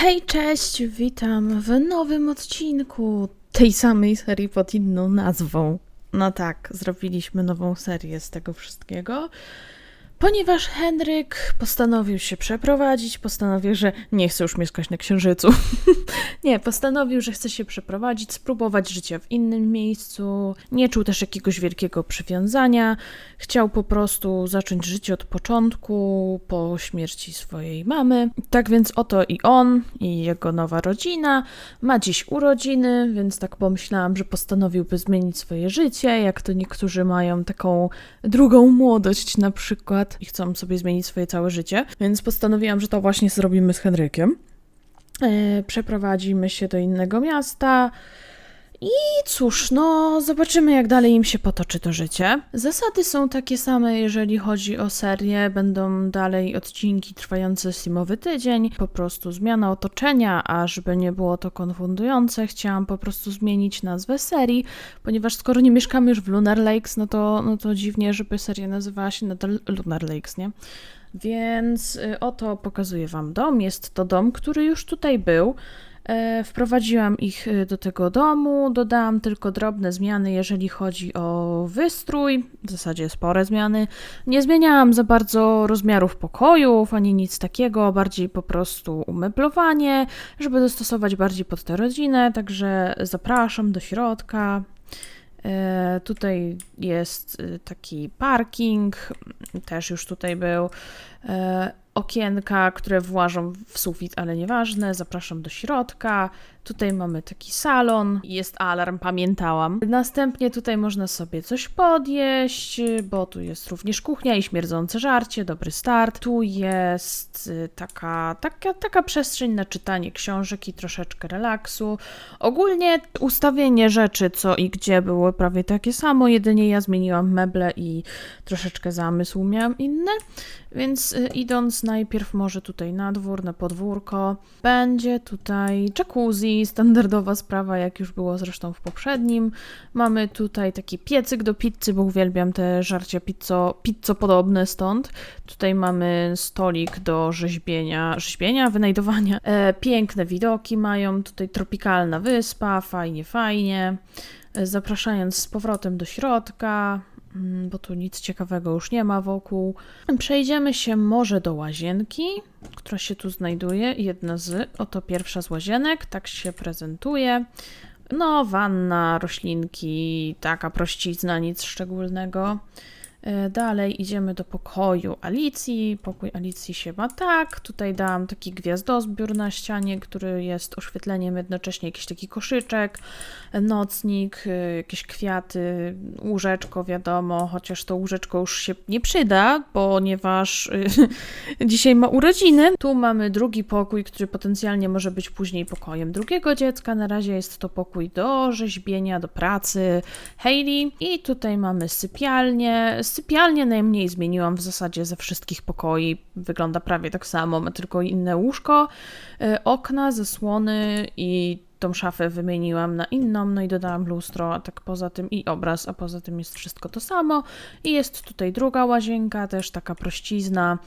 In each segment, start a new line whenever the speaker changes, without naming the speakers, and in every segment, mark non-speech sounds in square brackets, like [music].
Hej, cześć, witam w nowym odcinku tej samej serii pod inną nazwą. No tak, zrobiliśmy nową serię z tego wszystkiego. Ponieważ Henryk postanowił się przeprowadzić, postanowił, że nie chce już mieszkać na Księżycu. [laughs] nie, postanowił, że chce się przeprowadzić, spróbować życia w innym miejscu. Nie czuł też jakiegoś wielkiego przywiązania. Chciał po prostu zacząć życie od początku, po śmierci swojej mamy. Tak więc oto i on, i jego nowa rodzina ma dziś urodziny, więc tak pomyślałam, że postanowiłby zmienić swoje życie, jak to niektórzy mają taką drugą młodość na przykład i chcą sobie zmienić swoje całe życie, więc postanowiłam, że to właśnie zrobimy z Henrykiem. E, przeprowadzimy się do innego miasta. I cóż, no, zobaczymy, jak dalej im się potoczy to życie. Zasady są takie same, jeżeli chodzi o serię. Będą dalej odcinki trwające simowy tydzień. Po prostu zmiana otoczenia, a żeby nie było to konfundujące, chciałam po prostu zmienić nazwę serii, ponieważ skoro nie mieszkamy już w Lunar Lakes, no to, no to dziwnie, żeby seria nazywała się nadal Lunar Lakes, nie? Więc y, oto pokazuję Wam dom. Jest to dom, który już tutaj był. E, Wprowadziłam ich y, do tego domu, dodałam tylko drobne zmiany, jeżeli chodzi o wystrój, w zasadzie spore zmiany. Nie zmieniałam za bardzo rozmiarów pokojów ani nic takiego, bardziej po prostu umeblowanie, żeby dostosować bardziej pod tę rodzinę, także zapraszam do środka. E, Tutaj jest taki parking, też już tutaj był. E, Okienka, które włażą w sufit, ale nieważne. Zapraszam do środka. Tutaj mamy taki salon. Jest alarm, pamiętałam. Następnie tutaj można sobie coś podjeść, bo tu jest również kuchnia i śmierdzące żarcie. Dobry start. Tu jest y, taka, taka, taka przestrzeń na czytanie książek i troszeczkę relaksu. Ogólnie ustawienie rzeczy, co i gdzie było prawie takie samo, jedynie ja zmieniłam meble i troszeczkę zamysł miałam inny. Więc y, idąc najpierw może tutaj na dwór, na podwórko, będzie tutaj jacuzzi, standardowa sprawa, jak już było zresztą w poprzednim. Mamy tutaj taki piecyk do pizzy, bo uwielbiam te żarcia pizzo, pizzo podobne stąd. Tutaj mamy stolik do rzeźbienia, rzeźbienia, wynajdowania. E, piękne widoki mają, tutaj tropikalna wyspa, fajnie, fajnie. E, Zapraszając z powrotem do środka, bo tu nic ciekawego już nie ma wokół. Przejdziemy się może do łazienki, która się tu znajduje. Jedna z, oto pierwsza z łazienek, tak się prezentuje. No, wanna, roślinki, taka prościzna, nic szczególnego. E, Dalej idziemy do pokoju Alicji. Pokój Alicji się ma tak. Tutaj dałam taki gwiazdozbiór na ścianie, który jest oświetleniem, jednocześnie jakiś taki koszyczek, nocnik, e, jakieś kwiaty, łóżeczko, wiadomo, chociaż to łóżeczko już się nie przyda, ponieważ e, [laughs] dzisiaj ma urodziny. Tu mamy drugi pokój, który potencjalnie może być później pokojem drugiego dziecka. Na razie jest to pokój do rzeźbienia, do pracy Hailey. I tutaj mamy sypialnię. Sypialnię najmniej zmieniłam w zasadzie ze wszystkich pokoi. Wygląda prawie tak samo, ma tylko inne łóżko, y, okna, zasłony i tą szafę wymieniłam na inną, no i dodałam lustro, a tak poza tym i obraz, a poza tym jest wszystko to samo. I jest tutaj druga łazienka, też taka prościzna.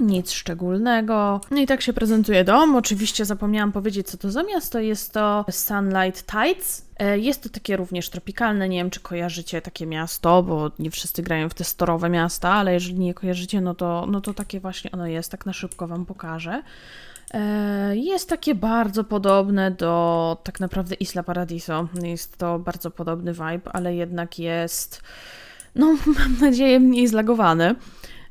Nic szczególnego. No i tak się prezentuje dom. Oczywiście zapomniałam powiedzieć, co to za miasto. Jest to Sunlight Tides. E, Jest to takie również tropikalne. Nie wiem, czy kojarzycie takie miasto, bo nie wszyscy grają w te storowe miasta, ale jeżeli nie kojarzycie, no to, no to takie właśnie ono jest. Tak na szybko Wam pokażę. E, Jest takie bardzo podobne do tak naprawdę Isla Paradiso. Jest to bardzo podobny vibe, ale jednak jest, no [laughs] mam nadzieję, mniej zlagowane.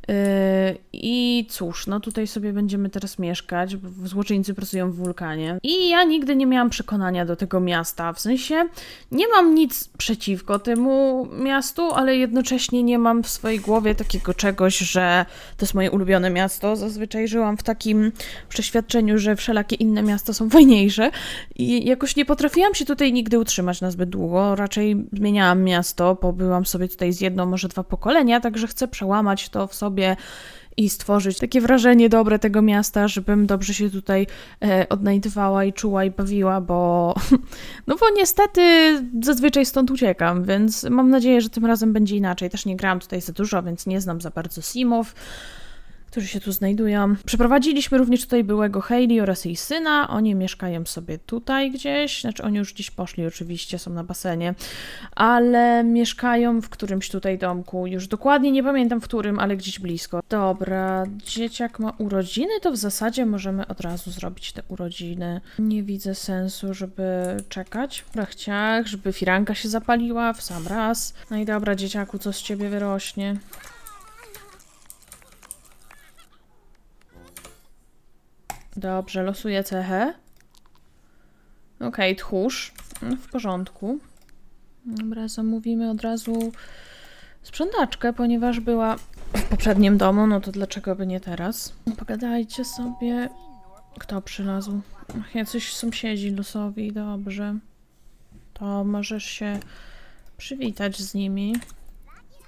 Yy, I cóż, no tutaj sobie będziemy teraz mieszkać, bo złoczyńcy pracują w wulkanie. I ja nigdy nie miałam przekonania do tego miasta. W sensie nie mam nic przeciwko temu miastu, ale jednocześnie nie mam w swojej głowie takiego czegoś, że to jest moje ulubione miasto. Zazwyczaj żyłam w takim przeświadczeniu, że wszelakie inne miasta są [laughs] fajniejsze. I jakoś nie potrafiłam się tutaj nigdy utrzymać na zbyt długo. Raczej zmieniałam miasto, pobyłam sobie tutaj z jedno, może dwa pokolenia, także chcę przełamać to w sobie i stworzyć takie wrażenie dobre tego miasta, żebym dobrze się tutaj e, odnajdywała i czuła i bawiła, bo [laughs] no bo niestety zazwyczaj stąd uciekam, więc mam nadzieję, że tym razem będzie inaczej. Też nie grałam tutaj za dużo, więc nie znam za bardzo simów. Którzy się tu znajdują. Przeprowadziliśmy również tutaj byłego Hailey oraz jej syna. Oni mieszkają sobie tutaj gdzieś, znaczy oni już gdzieś poszli oczywiście, są na basenie, ale mieszkają w którymś tutaj domku. Już dokładnie nie pamiętam w którym, ale gdzieś blisko. Dobra, dzieciak ma urodziny, to w zasadzie możemy od razu zrobić te urodziny. Nie widzę sensu, żeby czekać w prachciach, żeby firanka się zapaliła w sam raz. No i dobra, dzieciaku, co z ciebie wyrośnie? Dobrze, losuję cechę. Okej, tchórz. Mm, W porządku. Dobra, zamówimy od razu sprzątaczkę, ponieważ była w poprzednim domu, no to dlaczego by nie teraz? Pogadajcie sobie. Kto przylazł? Ach, jacyś sąsiedzi losowi, dobrze. To możesz się przywitać z nimi.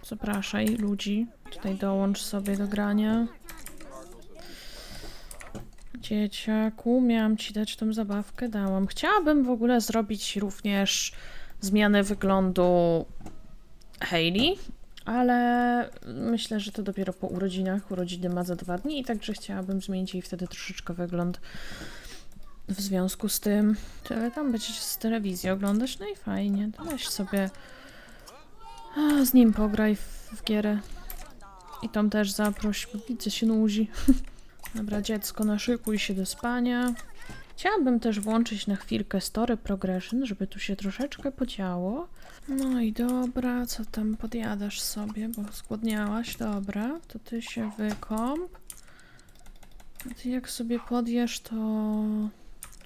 Zapraszaj ludzi. Tutaj dołącz sobie do grania. Dzieciaku, miałam ci dać tą zabawkę, dałam. Chciałabym w ogóle zrobić również zmianę wyglądu Hailey, ale myślę, że to dopiero po urodzinach. Urodziny ma za dwa dni, także chciałabym zmienić jej wtedy troszeczkę wygląd w związku z tym. Tyle tam będziecie z telewizji oglądać, no i fajnie. Weź sobie z nim pograj w, w gierę. I tą też zaproś, bo widzę się nudzi. [laughs] Dobra, dziecko, naszykuj się do spania. Chciałabym też włączyć na chwilkę Story Progression, żeby tu się troszeczkę podziało. No i dobra, co tam podjadasz sobie, bo zgłodniałaś, dobra, to ty się wykąp. Ty jak sobie podjesz, to,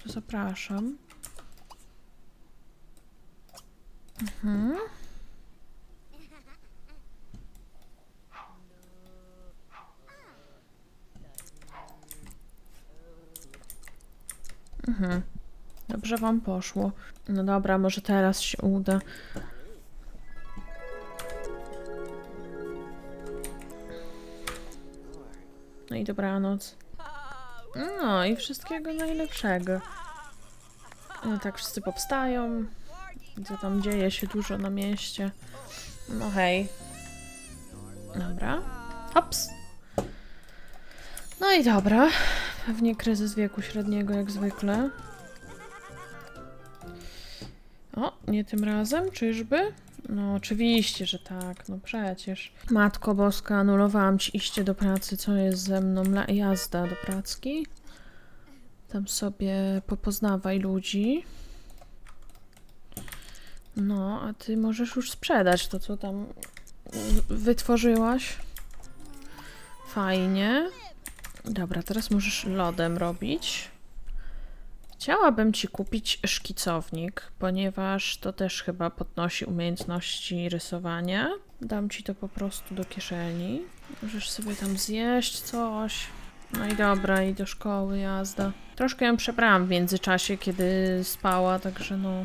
to zapraszam. Mhm. Mhm. Dobrze wam poszło. No dobra, może teraz się uda. No i dobranoc. No i wszystkiego najlepszego. No tak wszyscy powstają. Co tam dzieje się dużo na mieście. No hej. Dobra. Hops. No i dobra. Pewnie kryzys wieku średniego jak zwykle. O, nie tym razem, czyżby? No oczywiście, że tak, no przecież. Matko Boska, anulowałam ci iście do pracy, co jest ze mną? Jazda do pracki. Tam sobie popoznawaj ludzi. No, a ty możesz już sprzedać to, co tam wytworzyłaś. Fajnie. Dobra, teraz możesz lodem robić. Chciałabym ci kupić szkicownik, ponieważ to też chyba podnosi umiejętności rysowania. Dam ci to po prostu do kieszeni. Możesz sobie tam zjeść coś. No i dobra, i do szkoły jazda. Troszkę ją przebrałam w międzyczasie, kiedy spała, także no.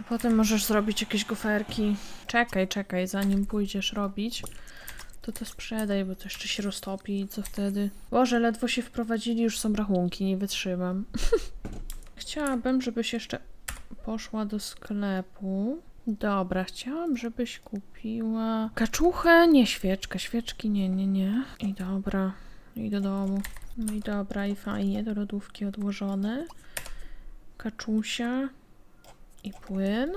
A potem możesz zrobić jakieś goferki. Czekaj, czekaj, zanim pójdziesz robić to to sprzedaj, bo to jeszcze się roztopi i co wtedy? Boże, ledwo się wprowadzili, już są rachunki, nie wytrzymam. [laughs] Chciałabym, żebyś jeszcze poszła do sklepu. Dobra, chciałam, żebyś kupiła kaczuchę, nie świeczkę, świeczki nie, nie, nie. I dobra, i do domu. No i dobra, i fajnie, do lodówki odłożone. Kaczusia i płyn.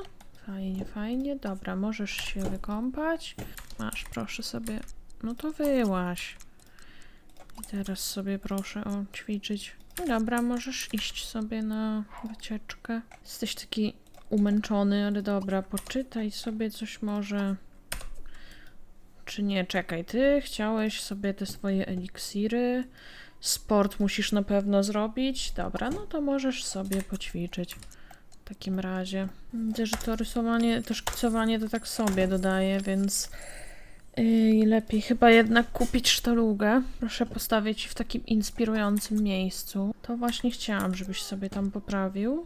Fajnie, fajnie. Dobra, możesz się wykąpać. Masz, proszę sobie. No to wyłaś. I teraz sobie proszę o ćwiczyć. Dobra, możesz iść sobie na wycieczkę. Jesteś taki umęczony, ale dobra, poczytaj sobie coś może. Czy nie? Czekaj, ty chciałeś sobie te swoje eliksiry. Sport musisz na pewno zrobić. Dobra, no to możesz sobie poćwiczyć. W takim razie. Widzę, że to rysowanie, to szkicowanie to tak sobie dodaje, więc yy, lepiej chyba jednak kupić sztalugę. Proszę postawić w takim inspirującym miejscu. To właśnie chciałam, żebyś sobie tam poprawił.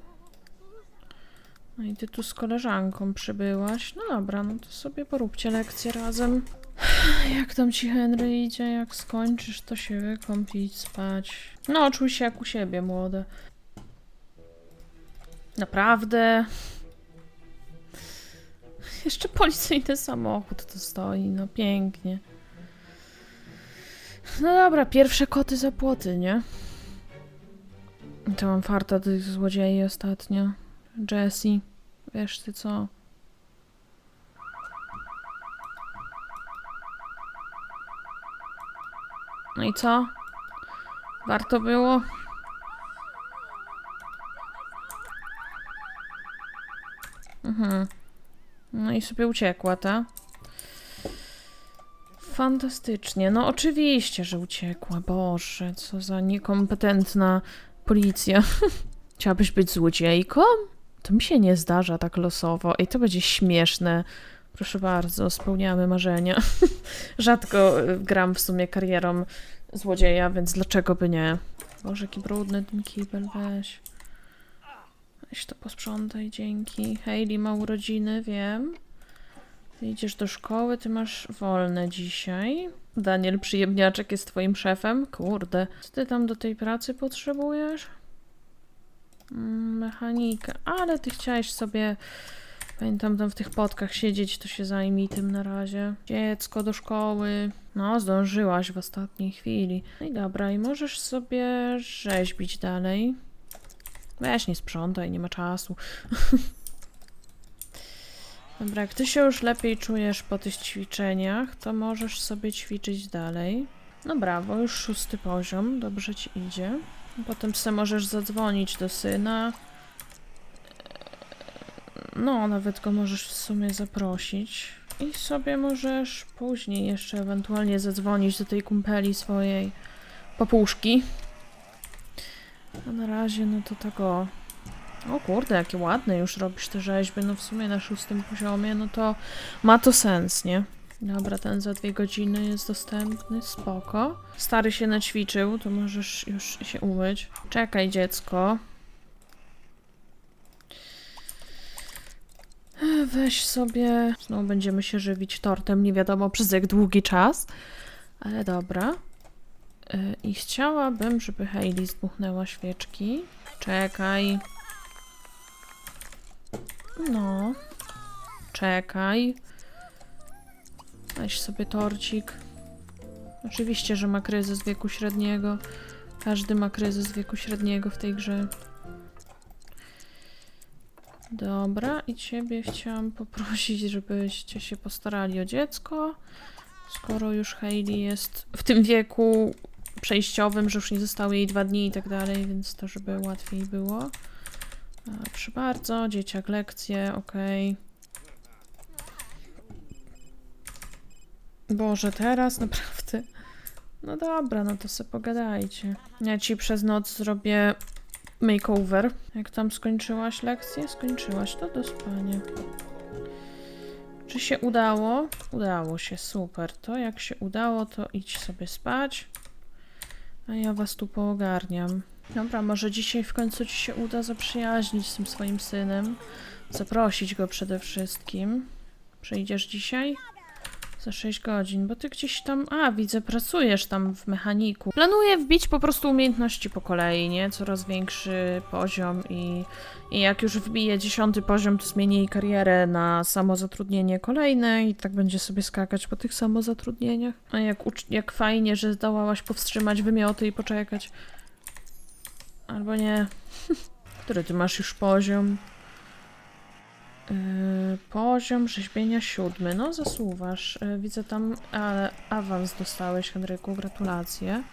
No i ty tu z koleżanką przybyłaś. No dobra, no to sobie poróbcie lekcję razem. [sighs] Jak tam ci Henry idzie? Jak skończysz, to się wykąp i idź spać. No, czuj się jak u siebie, młode. Naprawdę. Jeszcze policyjny samochód tu stoi, no pięknie. No dobra, pierwsze koty za płoty, nie? To mam farta tych złodziei ostatnio. Jessie, wiesz ty co? No i co? Warto było? Mhm. No i sobie uciekła, ta? Fantastycznie. No oczywiście, że uciekła. Boże, co za niekompetentna policja. [laughs] Chciałabyś być złodziejką? To mi się nie zdarza tak losowo. I to będzie śmieszne. Proszę bardzo, spełniamy marzenia. [laughs] Rzadko y, gram w sumie karierą złodzieja, więc dlaczego by nie? Boże, jaki brudny ten kibel, weź. Weź to posprzątaj, dzięki. Hayley ma urodziny, wiem. Idziesz do szkoły, ty masz wolne dzisiaj. Daniel Przyjemniaczek jest twoim szefem? Kurde. Co ty tam do tej pracy potrzebujesz? Mm, Mechanika. Ale ty chciałeś sobie... Pamiętam tam w tych podkach siedzieć, to się zajmij tym na razie. Dziecko do szkoły. No, zdążyłaś w ostatniej chwili. No i dobra, i możesz sobie rzeźbić dalej. Weź, nie sprzątaj, nie ma czasu. [laughs] Dobra, jak ty się już lepiej czujesz po tych ćwiczeniach, to możesz sobie ćwiczyć dalej. No brawo, już szósty poziom, dobrze ci idzie. Potem se możesz zadzwonić do syna. No, nawet go możesz w sumie zaprosić. I sobie możesz później jeszcze ewentualnie zadzwonić do tej kumpeli swojej papuszki. A na razie, no to tak o. Kurde, jakie ładne już robisz te rzeźby. No w sumie na szóstym poziomie, no to ma to sens, nie? Dobra, ten za dwie godziny jest dostępny, spoko. Stary się naćwiczył, to możesz już się umyć. Czekaj, dziecko. Weź sobie. Znowu będziemy się żywić tortem, nie wiadomo przez jak długi czas. Ale dobra. E, I chciałabym, żeby Hailey zdmuchnęła świeczki. Czekaj. No. Czekaj. Weź sobie torcik. Oczywiście, że ma kryzys wieku średniego. Każdy ma kryzys wieku średniego w tej grze. Dobra, i ciebie chciałam poprosić, żebyście się postarali o dziecko. Skoro już Hailey jest w tym wieku przejściowym, że już nie zostały jej dwa dni i tak dalej, więc to, żeby łatwiej było. Proszę bardzo, dzieciak lekcje, okej. Boże, teraz naprawdę. No dobra, no to sobie pogadajcie. Ja ci przez noc zrobię makeover. Jak tam skończyłaś lekcję? Skończyłaś, to do spania. Czy się udało? Udało się, super. To jak się udało, to idź sobie spać. A ja was tu poogarniam. Dobra, może dzisiaj w końcu ci się uda zaprzyjaźnić z tym swoim synem. Zaprosić go przede wszystkim. Przyjdziesz dzisiaj? Za 6 godzin, bo ty gdzieś tam, a widzę, pracujesz tam w mechaniku. Planuję wbić po prostu umiejętności po kolei, nie? Coraz większy poziom i, i jak już wbiję dziesiąty poziom, to zmienię jej karierę na samozatrudnienie kolejne i tak będzie sobie skakać po tych samozatrudnieniach. A jak, jak fajnie, że zdołałaś powstrzymać wymioty i poczekać. Albo nie. [laughs] Który ty masz już poziom? Yy, poziom rzeźbienia siódmy. No, zasuwasz. Yy, widzę tam ale awans dostałeś, Henryku. Gratulacje.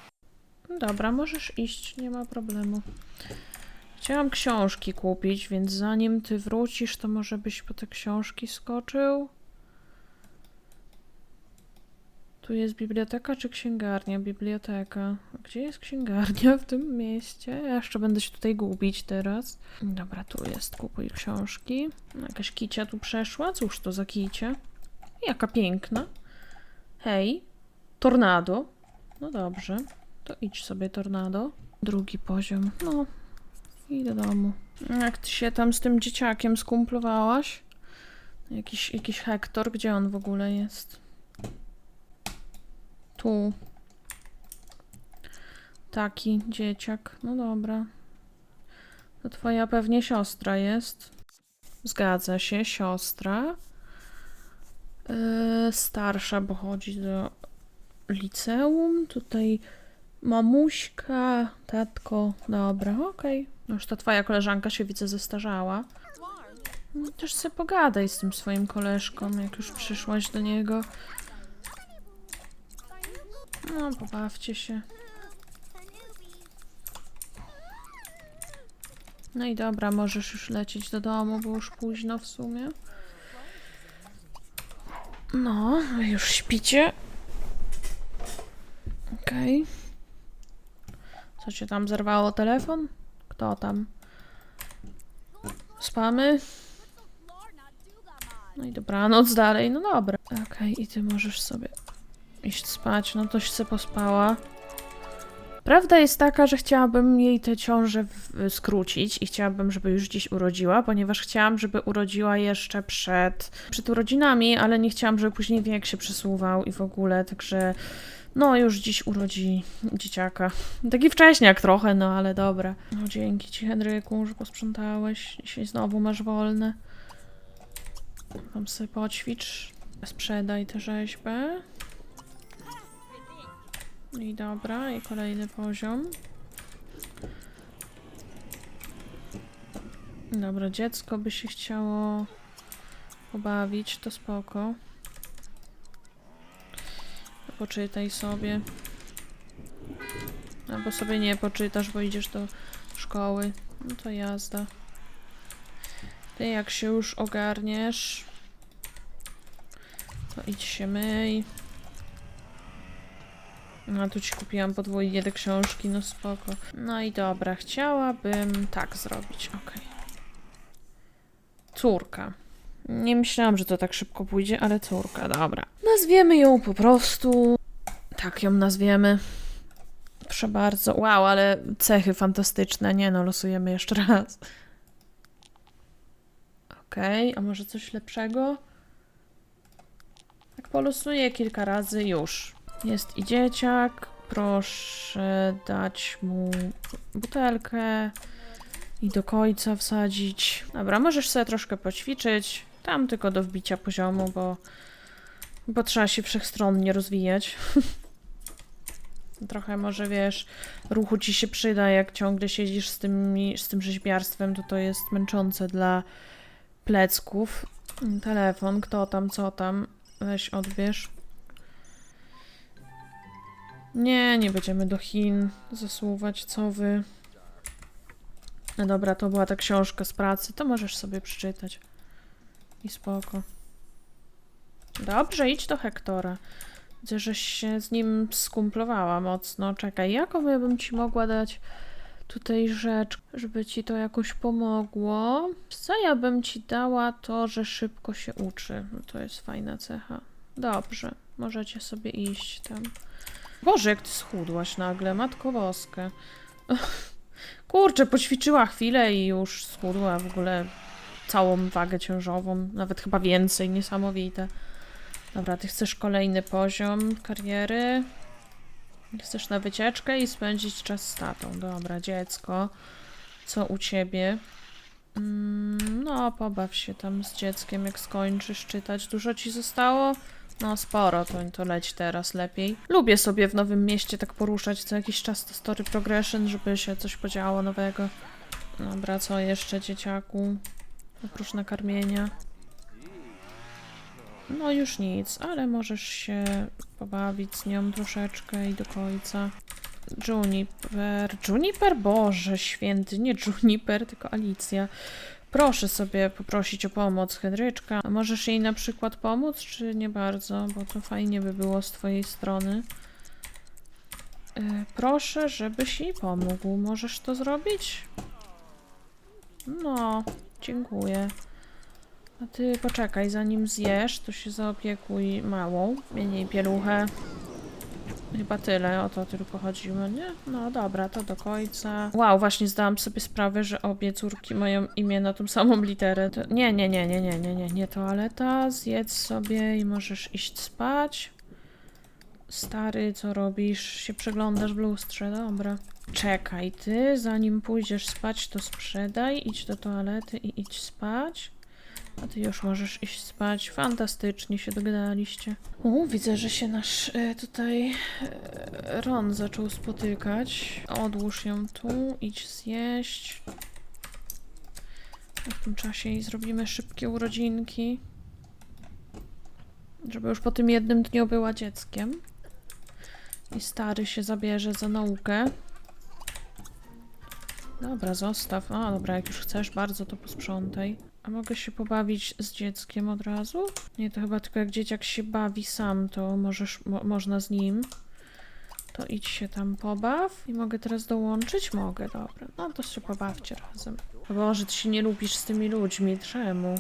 Dobra, możesz iść, nie ma problemu. Chciałam książki kupić, więc zanim ty wrócisz, to może byś po te książki skoczył? Tu jest biblioteka czy księgarnia? Biblioteka. Gdzie jest księgarnia w tym mieście? Ja jeszcze będę się tutaj gubić teraz. Dobra, tu jest. Kupuj książki. Jakaś kicia tu przeszła. Cóż to za kicia? Jaka piękna. Hej. Tornado. No dobrze. To idź sobie, tornado. Drugi poziom. No. I do domu. Jak ty się tam z tym dzieciakiem skumplowałaś? Jakiś, jakiś Hektor, gdzie on w ogóle jest? Tu. Taki dzieciak. No dobra. To twoja pewnie siostra jest. Zgadza się, siostra. Yy, starsza, bo chodzi do liceum, tutaj mamuśka, tatko, dobra, okej. No Już ta twoja koleżanka się widzę zestarzała. No, Też sobie pogadaj z tym swoim koleżką, jak już przyszłaś do niego. No, pobawcie się. No i dobra, możesz już lecieć do domu, bo już późno w sumie. No, już śpicie. Okej. Co cię tam zerwało telefon? Kto tam? Spamy? No i dobranoc dalej, no dobra. Okej, i ty możesz sobie iść spać, no toś se pospała. Prawda jest taka, że chciałabym jej tę ciążę skrócić i chciałabym, żeby już dziś urodziła, ponieważ chciałam, żeby urodziła jeszcze przed, przed urodzinami, ale nie chciałam, żeby później wiek się przesuwał i w ogóle, także no już dziś urodzi dzieciaka. Taki wcześniak trochę, no ale dobra. No dzięki ci Henryku, że posprzątałeś. Dzisiaj znowu masz wolne. Tam sobie poćwicz. Sprzedaj tę rzeźbę. I dobra, i kolejny poziom. Dobra, dziecko by się chciało pobawić, to spoko. Poczytaj sobie. Albo sobie nie poczytasz, bo idziesz do szkoły. No to jazda. Ty jak się już ogarniesz, to idź się myj. No tu ci kupiłam podwójnie te książki, no spoko. No i dobra, chciałabym tak zrobić, okej. Córka. Nie myślałam, że to tak szybko pójdzie, ale córka, dobra. Nazwiemy ją po prostu. Tak ją nazwiemy. Proszę bardzo. Wow, ale cechy fantastyczne. Nie no, losujemy jeszcze raz. Okej, a może coś lepszego? Tak polosuję kilka razy już. Jest i dzieciak. Proszę dać mu butelkę i do końca wsadzić. Dobra, możesz sobie troszkę poćwiczyć. Tam tylko do wbicia poziomu, bo, bo trzeba się wszechstronnie rozwijać. [laughs] Trochę może wiesz, ruchu ci się przyda, jak ciągle siedzisz z, tymi, z tym rzeźbiarstwem, to to jest męczące dla plecków. Telefon, kto tam, co tam, weź odbierz. Nie, nie będziemy do Chin zasuwać, co wy. No dobra, to była ta książka z pracy, to możesz sobie przeczytać. I spoko. Dobrze, idź do Hektora. Widzę, żeś się z nim skumplowała mocno. Czekaj, jaką ja bym ci mogła dać tutaj rzecz, żeby ci to jakoś pomogło? Co ja bym ci dała to, że szybko się uczy. No to jest fajna cecha. Dobrze, możecie sobie iść tam. Boże, jak ty schudłaś nagle, matko boska. [laughs] Kurczę, poćwiczyła chwilę i już schudła w ogóle całą wagę ciążową, nawet chyba więcej, niesamowite. Dobra, ty chcesz kolejny poziom kariery. Chcesz na wycieczkę i spędzić czas z tatą. Dobra, dziecko. Co u ciebie? Mm, no, pobaw się tam z dzieckiem, jak skończysz czytać. Dużo ci zostało? No, sporo, to, to leć teraz lepiej. Lubię sobie w nowym mieście tak poruszać co jakiś czas to story progression, żeby się coś podziało nowego. Dobra, co jeszcze, dzieciaku? Oprócz nakarmienia. No już nic, ale możesz się pobawić z nią troszeczkę i do końca. Juniper. Juniper? Boże święty, nie Juniper, tylko Alicja. Proszę sobie poprosić o pomoc Henryczka. Możesz jej na przykład pomóc, czy nie bardzo? Bo to fajnie by było z twojej strony. E, Proszę, żebyś jej pomógł. Możesz to zrobić? No, dziękuję. A ty poczekaj, zanim zjesz, to się zaopiekuj małą. Miej pieluchę. Chyba tyle, o to tylko chodziło, nie? No dobra, to do końca. Wow, właśnie zdałam sobie sprawę, że obie córki mają imię na tą samą literę. To... Nie, nie, nie, nie, nie, nie, nie, nie toaleta. Zjedz sobie i możesz iść spać. Stary, co robisz? Się przeglądasz w lustrze, dobra. Czekaj, ty, zanim pójdziesz spać, to sprzedaj, idź do toalety i idź spać. A ty już możesz iść spać. Fantastycznie się dogadaliście. U, widzę, że się nasz e, tutaj e, Ron zaczął spotykać. Odłóż ją tu, idź zjeść. W tym czasie jej zrobimy szybkie urodzinki. Żeby już po tym jednym dniu była dzieckiem. I stary się zabierze za naukę. Dobra, zostaw. A, dobra, jak już chcesz bardzo, to posprzątaj. A mogę się pobawić z dzieckiem od razu? Nie, to chyba tylko jak dzieciak się bawi sam, to możesz, mo można z nim. To idź się tam pobaw. I mogę teraz dołączyć? Mogę, dobra. No to się pobawcie razem. Boże, ty się nie lubisz z tymi ludźmi, czemu?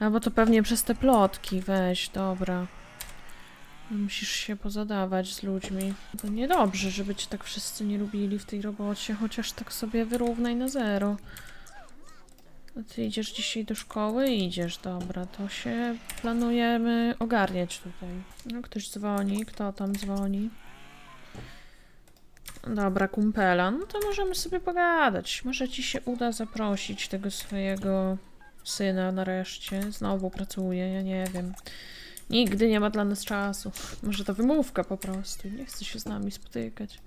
A bo to pewnie przez te plotki, weź, dobra. Musisz się pozadawać z ludźmi. To niedobrze, żeby cię tak wszyscy nie lubili w tej robocie, chociaż tak sobie wyrównaj na zero. Ty idziesz dzisiaj do szkoły? Idziesz, dobra, to się planujemy ogarniać tutaj. No, ktoś dzwoni, kto tam dzwoni? Dobra, kumpela, no to możemy sobie pogadać. Może ci się uda zaprosić tego swojego syna nareszcie. Znowu pracuje, ja nie wiem. Nigdy nie ma dla nas czasu. Może to wymówka po prostu. Nie chce się z nami spotykać.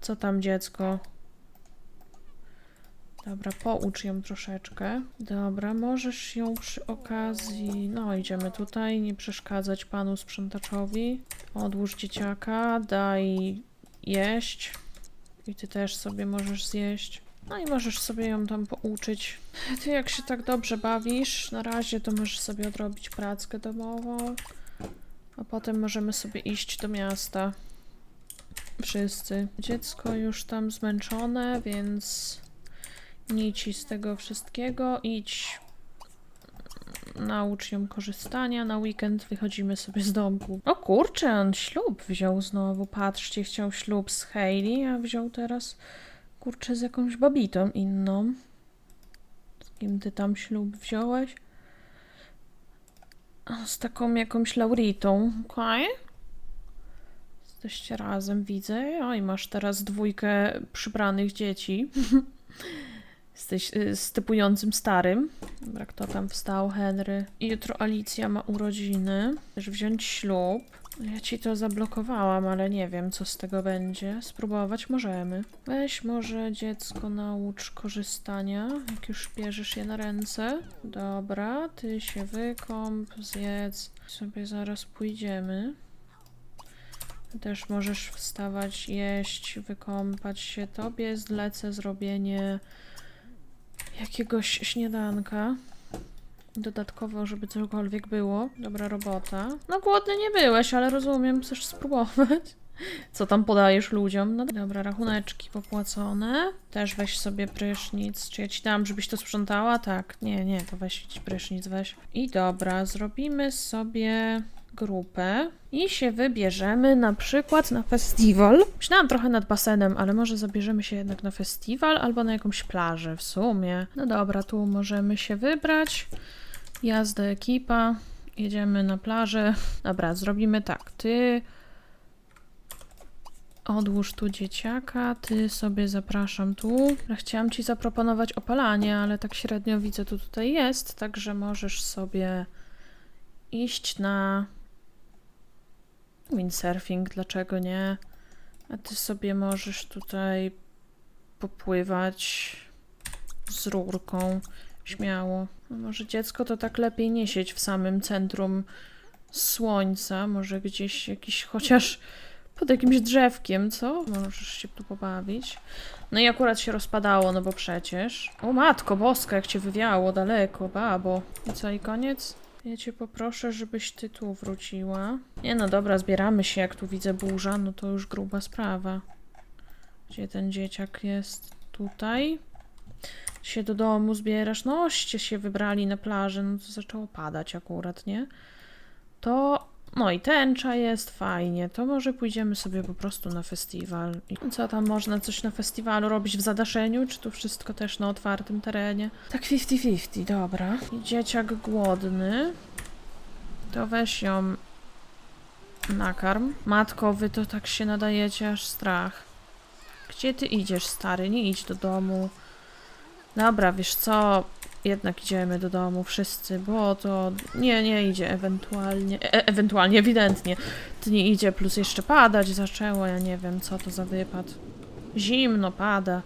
Co tam dziecko? Dobra, poucz ją troszeczkę. Dobra, możesz ją przy okazji... No, idziemy tutaj, nie przeszkadzać panu sprzątaczowi. Odłóż dzieciaka, daj jeść. I ty też sobie możesz zjeść. No i możesz sobie ją tam pouczyć. Ty jak się tak dobrze bawisz, na razie to możesz sobie odrobić prackę domową. A potem możemy sobie iść do miasta. Wszyscy. Dziecko już tam zmęczone, więc nici z tego wszystkiego. Idź. Naucz ją korzystania. Na weekend wychodzimy sobie z domku. O kurczę, on ślub wziął znowu. Patrzcie, chciał ślub z Hailey, a wziął teraz kurczę z jakąś babitą inną. Z kim ty tam ślub wziąłeś? Z taką jakąś Lauritą, okej? Jesteście razem, widzę. Oj, masz teraz dwójkę przybranych dzieci. [laughs] Jesteś y, z typującym starym. Dobra, kto tam wstał? Henry. Jutro Alicja ma urodziny. Też wziąć ślub. Ja ci to zablokowałam, ale nie wiem, co z tego będzie. Spróbować możemy. Weź może dziecko naucz korzystania, jak już bierzesz je na ręce. Dobra, ty się wykąp, zjedz. Sobie zaraz pójdziemy. Też możesz wstawać, jeść, wykąpać się. Tobie zlecę zrobienie jakiegoś śniadanka. Dodatkowo, żeby cokolwiek było. Dobra robota. No głodny nie byłeś, ale rozumiem, chcesz spróbować. Co tam podajesz ludziom? No dobra, rachuneczki popłacone. Też weź sobie prysznic. Czy ja ci dam, żebyś to sprzątała? Tak. Nie, nie, to weź prysznic, weź. I dobra, zrobimy sobie grupę i się wybierzemy na przykład na festiwal. Myślałam trochę nad basenem, ale może zabierzemy się jednak na festiwal albo na jakąś plażę w sumie. No dobra, tu możemy się wybrać. Jazda ekipa. Jedziemy na plażę. Dobra, zrobimy tak. Ty odłóż tu dzieciaka, ty sobie zapraszam tu. Chciałam ci zaproponować opalanie, ale tak średnio widzę, tu tutaj jest, także możesz sobie iść na windsurfing, dlaczego nie? A ty sobie możesz tutaj popływać z rurką śmiało. No może dziecko to tak lepiej nie sieć w samym centrum słońca, może gdzieś jakiś chociaż pod jakimś drzewkiem, co? Możesz się tu pobawić. No i akurat się rozpadało, no bo przecież. O matko boska, jak cię wywiało daleko, babo. I co, i koniec? Ja cię poproszę, żebyś ty tu wróciła. Nie no dobra, zbieramy się, jak tu widzę burza, no to już gruba sprawa. Gdzie ten dzieciak jest? Tutaj. Się do domu zbierasz. Noście się wybrali na plażę, no to zaczęło padać akurat, nie? To no i tęcza jest fajnie. To może pójdziemy sobie po prostu na festiwal. I co tam można coś na festiwalu robić w zadaszeniu? Czy tu wszystko też na otwartym terenie? Tak 50-50, dobra. I dzieciak głodny. To weź ją nakarm. Matko, wy to tak się nadajecie aż strach. Gdzie ty idziesz, stary? Nie idź do domu. Dobra, wiesz co? Jednak idziemy do domu wszyscy, bo to nie, nie idzie ewentualnie, e ewentualnie, ewidentnie. To nie idzie, plus jeszcze padać zaczęło, ja nie wiem, co to za wypad. Zimno pada.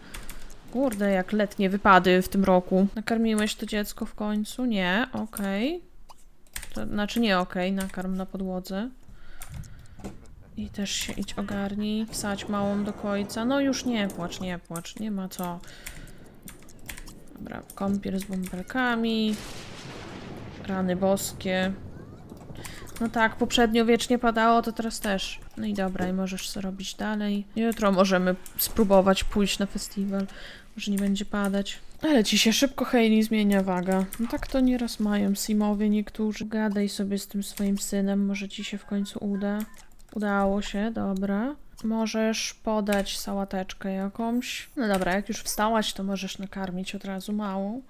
Kurde, jak letnie wypady w tym roku. Nakarmiłeś to dziecko w końcu? Nie, okej. To znaczy nie okej, nakarm na podłodze. I też się idź ogarnij, wsadź małą do końca. No już nie płacz, nie płacz, nie ma co. Dobra, kąpiel z bąbelkami. Rany boskie. No tak, poprzednio wiecznie padało, to teraz też. No i dobra, i możesz co robić dalej. Jutro możemy spróbować pójść na festiwal. Może nie będzie padać. Ale ci się szybko Hayley zmienia waga. No tak to nieraz mają Simowie niektórzy. Gadaj sobie z tym swoim synem, może ci się w końcu uda. Udało się, dobra. Możesz podać sałateczkę jakąś. No dobra, jak już wstałaś, to możesz nakarmić od razu małą.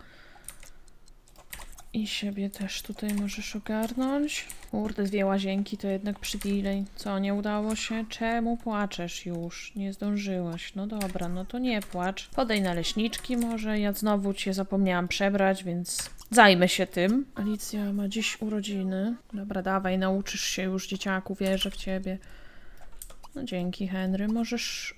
I siebie też tutaj możesz ogarnąć. Kurde, dwie łazienki to jednak przywilej. Co, nie udało się? Czemu płaczesz już? Nie zdążyłaś. No dobra, no to nie płacz. Podaj naleśniczki może. Ja znowu cię zapomniałam przebrać, więc zajmę się tym. Alicja ma dziś urodziny. Dobra, dawaj, nauczysz się już, dzieciaku, wierzę w ciebie. No dzięki, Henry. Możesz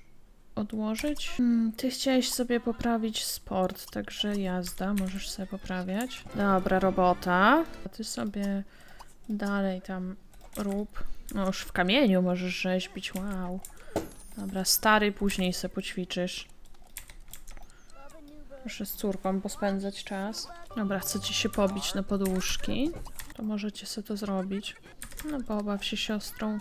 odłożyć? Hmm, ty chciałeś sobie poprawić sport, także jazda, możesz sobie poprawiać. Dobra, robota. A ty sobie dalej tam rób. No już w kamieniu możesz rzeźbić, wow. Dobra, stary, później sobie poćwiczysz. Muszę z córką pospędzać czas. Dobra, chcę ci się pobić na poduszki. To możecie sobie to zrobić. No pobaw się siostrą.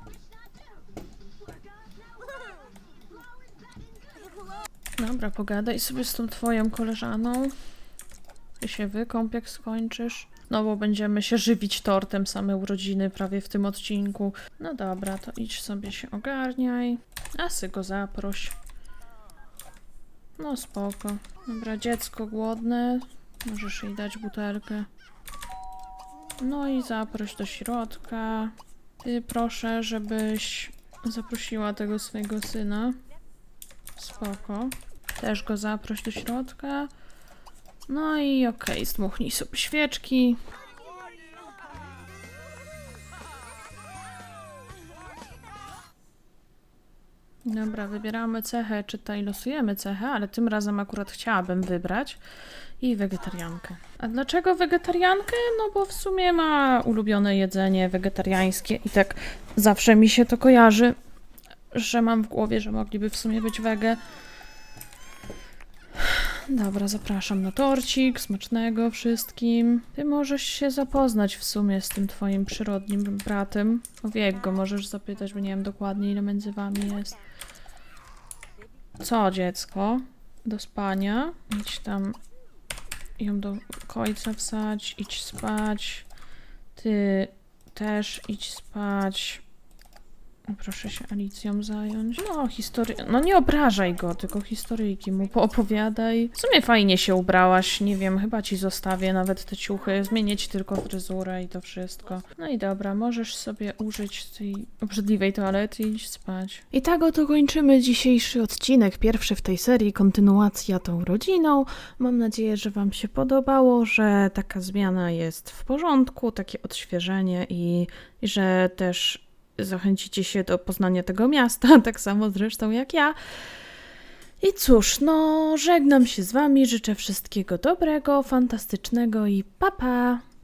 Dobra, pogadaj sobie z tą twoją koleżaną. Ty się wykąp, jak skończysz. No bo będziemy się żywić tortem same urodziny prawie w tym odcinku. No dobra, to idź sobie się ogarniaj. A sy go zaproś. No spoko. Dobra, dziecko głodne. Możesz jej dać butelkę. No i zaproś do środka. Ty proszę, żebyś zaprosiła tego swojego syna. Spoko. Też go zaproś do środka. No i okej, zdmuchnij sobie świeczki. Dobra, wybieramy cechę, czy tutaj losujemy cechę, ale tym razem akurat chciałabym wybrać i wegetariankę. A dlaczego wegetariankę? No bo w sumie ma ulubione jedzenie wegetariańskie i tak zawsze mi się to kojarzy, że mam w głowie, że mogliby w sumie być wege. Dobra, zapraszam na torcik, smacznego wszystkim. Ty możesz się zapoznać w sumie z tym twoim przyrodnim bratem. O wiek go możesz zapytać, bo nie wiem dokładnie ile między wami jest. Co, dziecko? Do spania. Idź tam ją do końca wsadź, idź spać. Ty też idź spać. Proszę się Alicją zająć. No, historię. No nie obrażaj go, tylko historyjki mu poopowiadaj. W sumie fajnie się ubrałaś, nie wiem, chyba ci zostawię nawet te ciuchy. Zmienię ci tylko fryzurę i to wszystko. No i dobra, możesz sobie użyć tej obrzydliwej toalety i iść spać. I tak oto kończymy dzisiejszy odcinek, pierwszy w tej serii, kontynuacja tą rodziną. Mam nadzieję, że Wam się podobało, że taka zmiana jest w porządku, takie odświeżenie i, i że też zachęcicie się do poznania tego miasta, [laughs] tak samo zresztą jak ja. I cóż, no, żegnam się z Wami, życzę wszystkiego dobrego, fantastycznego i papa! Pa.